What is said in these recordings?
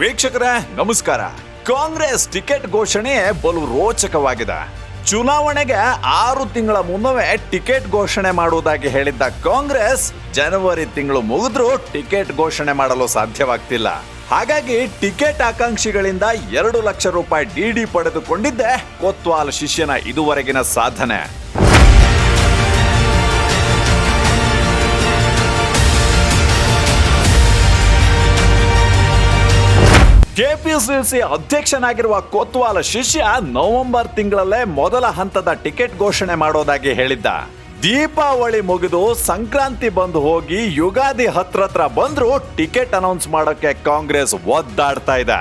ವೀಕ್ಷಕರೇ, ನಮಸ್ಕಾರ. ಕಾಂಗ್ರೆಸ್ ಟಿಕೆಟ್ ಘೋಷಣೆ ಬಲು ರೋಚಕವಾಗಿದೆ. ಚುನಾವಣೆಗೆ ಆರು ತಿಂಗಳ ಮುನ್ನವೇ ಟಿಕೆಟ್ ಘೋಷಣೆ ಮಾಡುವುದಾಗಿ ಹೇಳಿದ್ದ ಕಾಂಗ್ರೆಸ್, ಜನವರಿ ತಿಂಗಳು ಮುಗಿದ್ರೂ ಟಿಕೆಟ್ ಘೋಷಣೆ ಮಾಡಲು ಸಾಧ್ಯವಾಗ್ತಿಲ್ಲ. ಹಾಗಾಗಿ ಟಿಕೆಟ್ ಆಕಾಂಕ್ಷಿಗಳಿಂದ ಎರಡು ಲಕ್ಷ ರೂಪಾಯಿ ಡಿಡಿ ಪಡೆದುಕೊಂಡಿದ್ದೆ ಕೊತ್ವಾಲ್ ಶಿಷ್ಯನ ಇದುವರೆಗಿನ ಸಾಧನೆ. ಕೆಪಿಸಿಸಿ ಅಧ್ಯಕ್ಷನಾಗಿರುವ ಕೊತ್ವಾಲ ಶಿಷ್ಯ ನವೆಂಬರ್ ತಿಂಗಳಲ್ಲೇ ಮೊದಲ ಹಂತದ ಟಿಕೆಟ್ ಘೋಷಣೆ ಮಾಡೋದಾಗಿ ಹೇಳಿದ್ದ. ದೀಪಾವಳಿ ಮುಗಿದು ಸಂಕ್ರಾಂತಿ ಬಂದು ಹೋಗಿ ಯುಗಾದಿ ಹತ್ರತ್ರ ಬಂದ್ರು ಟಿಕೆಟ್ ಅನೌನ್ಸ್ ಮಾಡೋಕೆ ಕಾಂಗ್ರೆಸ್ ಒದ್ದಾಡ್ತಾ ಇದೆ.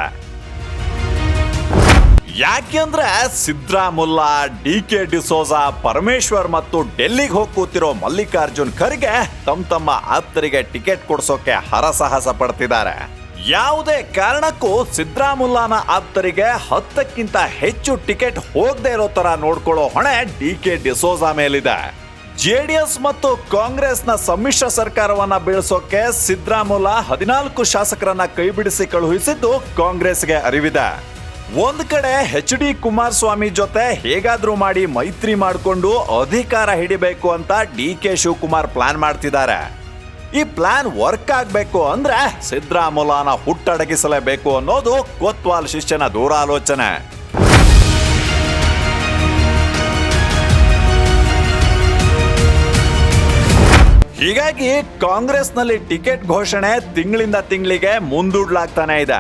ಯಾಕೆಂದ್ರೆ ಸಿದ್ದರಾಮುಲ್ಲಾ, ಡಿ ಕೆ ಡಿಸೋಜಾ, ಪರಮೇಶ್ವರ್ ಮತ್ತು ಡೆಲ್ಲಿಗೆ ಹೋಗಿ ಕೂತಿರೋ ಮಲ್ಲಿಕಾರ್ಜುನ್ ಖರ್ಗೆ ತಮ್ಮ ತಮ್ಮ ಆಪ್ತರಿಗೆ ಟಿಕೆಟ್ ಕೊಡ್ಸೋಕೆ ಹರಸಾಹಸ ಪಡ್ತಿದ್ದಾರೆ. ಯಾವುದೇ ಕಾರಣಕ್ಕೂ ಸಿದ್ದರಾಮುಲ್ಲಾನ ಆಪ್ತರಿಗೆ ಹತ್ತಕ್ಕಿಂತ ಹೆಚ್ಚು ಟಿಕೆಟ್ ಹೋಗದೆ ಇರೋ ತರ ನೋಡ್ಕೊಳ್ಳೋ ಹೊಣೆ ಡಿ ಕೆ ಡಿಸೋಜಾ ಮೇಲಿದೆ. ಜೆಡಿಎಸ್ ಮತ್ತು ಕಾಂಗ್ರೆಸ್ನ ಸಮ್ಮಿಶ್ರ ಸರ್ಕಾರವನ್ನ ಬೀಳಿಸೋಕೆ ಸಿದ್ದರಾಮುಲ್ಲಾ ಹದಿನಾಲ್ಕು ಶಾಸಕರನ್ನ ಕೈಬಿಡಿಸಿ ಕಳುಹಿಸಿದ್ದು ಕಾಂಗ್ರೆಸ್ಗೆ ಅರಿವಿದೆ. ಒಂದ್ ಕಡೆ ಎಚ್ ಡಿ ಕುಮಾರಸ್ವಾಮಿ ಜೊತೆ ಹೇಗಾದ್ರೂ ಮಾಡಿ ಮೈತ್ರಿ ಮಾಡಿಕೊಂಡು ಅಧಿಕಾರ ಹಿಡಿಬೇಕು ಅಂತ ಡಿ ಕೆ ಶಿವಕುಮಾರ್ ಪ್ಲಾನ್ ಮಾಡ್ತಿದ್ದಾರೆ. ಈ ಪ್ಲಾನ್ ವರ್ಕ್ ಆಗಬೇಕು ಅಂದ್ರೆ ಸಿದ್ರಾಮುಲಾನ ಹುಟ್ಟಡಗಿಸಲೇಬೇಕು ಅನ್ನೋದು ಕೊತ್ವಾಲ್ ಶಿಷ್ಯನ ದೂರಾಲೋಚನೆ. ಹೀಗಾಗಿ ಕಾಂಗ್ರೆಸ್ನಲ್ಲಿ ಟಿಕೆಟ್ ಘೋಷಣೆ ತಿಂಗಳಿಂದ ತಿಂಗಳಿಗೆ ಮುಂದೂಡ್ಲಾಗ್ತಾನೆ ಇದೆ.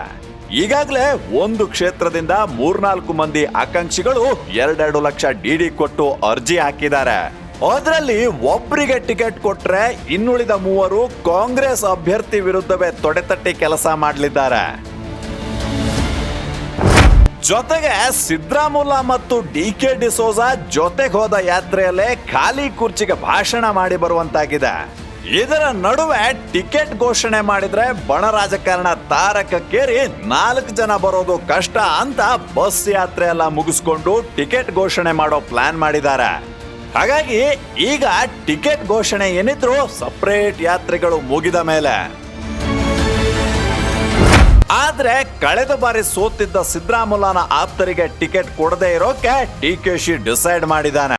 ಈಗಾಗಲೇ ಒಂದು ಕ್ಷೇತ್ರದಿಂದ ಮೂರ್ನಾಲ್ಕು ಮಂದಿ ಆಕಾಂಕ್ಷಿಗಳು ಎರಡೆರಡು ಲಕ್ಷ ಡಿಡಿ ಕೊಟ್ಟು ಅರ್ಜಿ ಹಾಕಿದ್ದಾರೆ. ಅದರಲ್ಲಿ ಒಬ್ಬರಿಗೆ ಟಿಕೆಟ್ ಕೊಟ್ರೆ ಇನ್ನುಳಿದ ಮೂವರು ಕಾಂಗ್ರೆಸ್ ಅಭ್ಯರ್ಥಿ ವಿರುದ್ಧವೇ ತೊಡೆತಟ್ಟಿ ಕೆಲಸ ಮಾಡಲಿದ್ದಾರೆ. ಜೊತೆಗೆ ಸಿದ್ದರಾಮುಲ್ಲಾ ಮತ್ತು ಡಿ ಕೆ ಡಿಸೋಜಾ ಜೊತೆಗೆ ಹೋದ ಯಾತ್ರೆಯಲ್ಲೇ ಖಾಲಿ ಕುರ್ಚಿಗೆ ಭಾಷಣ ಮಾಡಿ ಬರುವಂತಾಗಿದೆ. ಇದರ ನಡುವೆ ಟಿಕೆಟ್ ಘೋಷಣೆ ಮಾಡಿದ್ರೆ ಬಣ ರಾಜಕಾರಣ ತಾರಕಕ್ಕೇರಿ ನಾಲ್ಕು ಜನ ಬರೋದು ಕಷ್ಟ ಅಂತ ಬಸ್ ಯಾತ್ರೆ ಎಲ್ಲ ಮುಗಿಸ್ಕೊಂಡು ಟಿಕೆಟ್ ಘೋಷಣೆ ಮಾಡೋ ಪ್ಲಾನ್ ಮಾಡಿದ್ದಾರೆ. ಹಾಗಾಗಿ ಈಗ ಟಿಕೆಟ್ ಘೋಷಣೆ ಏನಿದ್ರು ಸಪರೇಟ್ ಯಾತ್ರೆಗಳು ಮುಗಿದ ಮೇಲೆ. ಆದ್ರೆ ಕಳೆದ ಬಾರಿ ಸೋತಿದ್ದ ಸಿದ್ರಾಮುಲ್ಲಾನ ಆಪ್ತರಿಗೆ ಟಿಕೆಟ್ ಕೊಡದೇ ಇರೋಕೆ ಡಿ ಶಿ ಡಿಸೈಡ್ ಮಾಡಿದಾನೆ